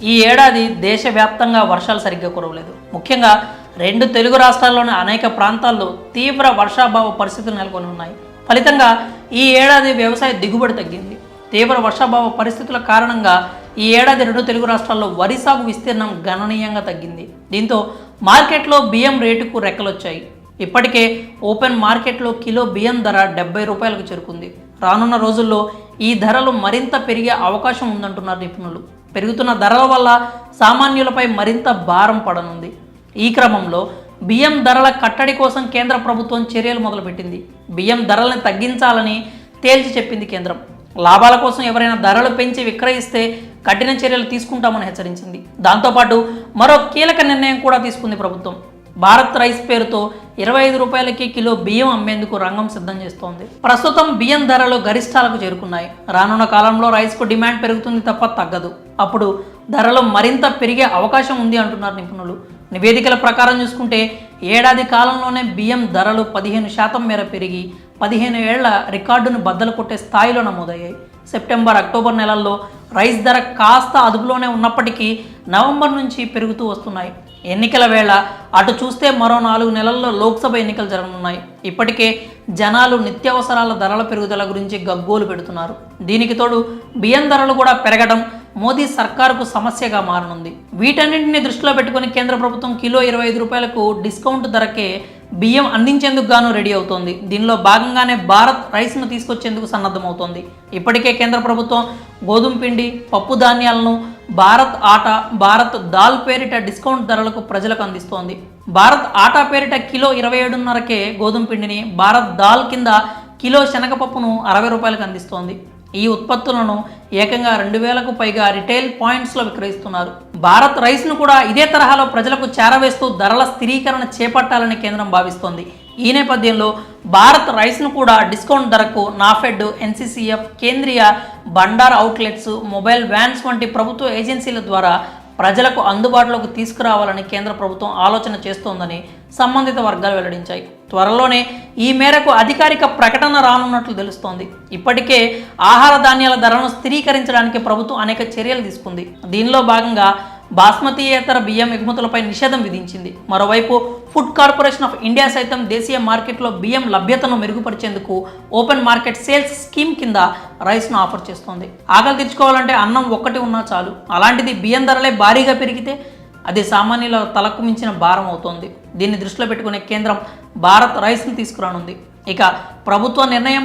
ఈ ఏడాది దేశవ్యాప్తంగా వర్షాలు సరిగ్గా కురవలేదు. ముఖ్యంగా రెండు తెలుగు రాష్ట్రాల్లోని అనేక ప్రాంతాల్లో తీవ్ర వర్షాభావ పరిస్థితులు నెలకొని ఉన్నాయి. ఫలితంగా ఈ ఏడాది వ్యవసాయ దిగుబడి తగ్గింది. తీవ్ర వర్షాభావ పరిస్థితుల కారణంగా ఈ ఏడాది రెండు తెలుగు రాష్ట్రాల్లో వరి సాగు విస్తీర్ణం గణనీయంగా తగ్గింది. దీంతో మార్కెట్లో బియ్యం రేటుకు రెక్కలొచ్చాయి. ఇప్పటికే ఓపెన్ మార్కెట్లో కిలో బియ్యం ధర డెబ్బై రూపాయలకు చేరుకుంది. రానున్న రోజుల్లో ఈ ధరలు మరింత పెరిగే అవకాశం ఉందంటున్నారు నిపుణులు. పెరుగుతున్న ధరల వల్ల సామాన్యులపై మరింత భారం పడనుంది. ఈ క్రమంలో బియ్యం ధరల కట్టడి కోసం కేంద్ర ప్రభుత్వం చర్యలు మొదలుపెట్టింది. బియ్యం ధరలను తగ్గించాలని తేల్చి చెప్పింది కేంద్రం. లాభాల కోసం ఎవరైనా ధరలు పెంచి విక్రయిస్తే కఠిన చర్యలు తీసుకుంటామని హెచ్చరించింది. దాంతోపాటు మరో కీలక నిర్ణయం కూడా తీసుకుంది ప్రభుత్వం. భారత్ రైస్ పేరుతో ఇరవై ఐదు రూపాయలకి కిలో బియ్యం అమ్మేందుకు రంగం సిద్ధం చేస్తోంది. ప్రస్తుతం బియ్యం ధరలు గరిష్టాలకు చేరుకున్నాయి. రానున్న కాలంలో రైస్కు డిమాండ్ పెరుగుతుంది తప్ప తగ్గదు. అప్పుడు ధరలు మరింత పెరిగే అవకాశం ఉంది అంటున్నారు నిపుణులు. నివేదికల ప్రకారం చూసుకుంటే ఏడాది కాలంలోనే బియ్యం ధరలు పదిహేను శాతం మేర పెరిగి పదిహేను ఏళ్ళ రికార్డును బద్దలు కొట్టే స్థాయిలో నమోదయ్యాయి. సెప్టెంబర్ అక్టోబర్ నెలల్లో రైస్ ధర కాస్త అదుపులోనే ఉన్నప్పటికీ నవంబర్ నుంచి పెరుగుతూ వస్తున్నాయి. ఎన్నికల వేళ అటు చూస్తే మరో నాలుగు నెలల్లో లోక్సభ ఎన్నికలు జరగనున్నాయి. ఇప్పటికే జనాలు నిత్యావసరాల ధరల పెరుగుదల గురించి గగ్గోలు పెడుతున్నారు. దీనికి తోడు బియ్యం ధరలు కూడా పెరగడం మోదీ సర్కారుకు సమస్యగా మారనుంది. వీటన్నింటిని దృష్టిలో పెట్టుకుని కేంద్ర ప్రభుత్వం కిలో ఇరవై ఐదు రూపాయలకు డిస్కౌంట్ ధరకే బియ్యం అందించేందుకు గాను రెడీ అవుతోంది. దీనిలో భాగంగానే భారత్ రైస్ను తీసుకొచ్చేందుకు సన్నద్ధమవుతోంది. ఇప్పటికే కేంద్ర ప్రభుత్వం గోధుమ పిండి పప్పు ధాన్యాలను భారత్ ఆట భారత్ దాల్ పేరిట డిస్కౌంట్ ధరలకు ప్రజలకు అందిస్తోంది. భారత్ ఆటా పేరిట కిలో ఇరవై ఏడున్నరకే గోధుమ పిండిని భారత్ దాల్ కింద కిలో శనగపప్పును అరవై రూపాయలకు అందిస్తోంది. ఈ ఉత్పత్తులను ఏకంగా రెండు వేలకు పైగా రిటైల్ పాయింట్స్లో విక్రయిస్తున్నారు. భారత్ రైస్ను కూడా ఇదే తరహాలో ప్రజలకు చేరవేస్తూ ధరల స్థిరీకరణ చేపట్టాలని కేంద్రం భావిస్తోంది. ఈ నేపథ్యంలో భారత్ రైస్ను కూడా డిస్కౌంట్ ధరకు నాఫెడ్ ఎన్సీసీఎఫ్ కేంద్రీయ బండార్ అవుట్లెట్స్ మొబైల్ వ్యాన్స్ వంటి ప్రభుత్వ ఏజెన్సీల ద్వారా ప్రజలకు అందుబాటులోకి తీసుకురావాలని కేంద్ర ప్రభుత్వం ఆలోచన చేస్తోందని సంబంధిత వర్గాలు వెల్లడించాయి. త్వరలోనే ఈ మేరకు అధికారిక ప్రకటన రానున్నట్లు తెలుస్తోంది. ఇప్పటికే ఆహార ధాన్యాల ధరలను స్థిరీకరించడానికి ప్రభుత్వం అనేక చర్యలు తీసుకుంది. దీనిలో భాగంగా బాస్మతీయేతర బియ్యం ఎగుమతులపై నిషేధం విధించింది. మరోవైపు ఫుడ్ కార్పొరేషన్ ఆఫ్ ఇండియా సైతం దేశీయ మార్కెట్లో బియ్యం లభ్యతను మెరుగుపరిచేందుకు ఓపెన్ మార్కెట్ సేల్స్ స్కీమ్ కింద రైస్ను ఆఫర్ చేస్తోంది. ఆకలి తెచ్చుకోవాలంటే అన్నం ఒక్కటి ఉన్నా చాలు. అలాంటిది బియ్యం ధరలే భారీగా పెరిగితే అది సామాన్యుల తలకు మించిన భారం అవుతోంది. దీన్ని దృష్టిలో పెట్టుకునే కేంద్రం భారత్ రైస్ని తీసుకురానుంది. ఇక ప్రభుత్వ నిర్ణయం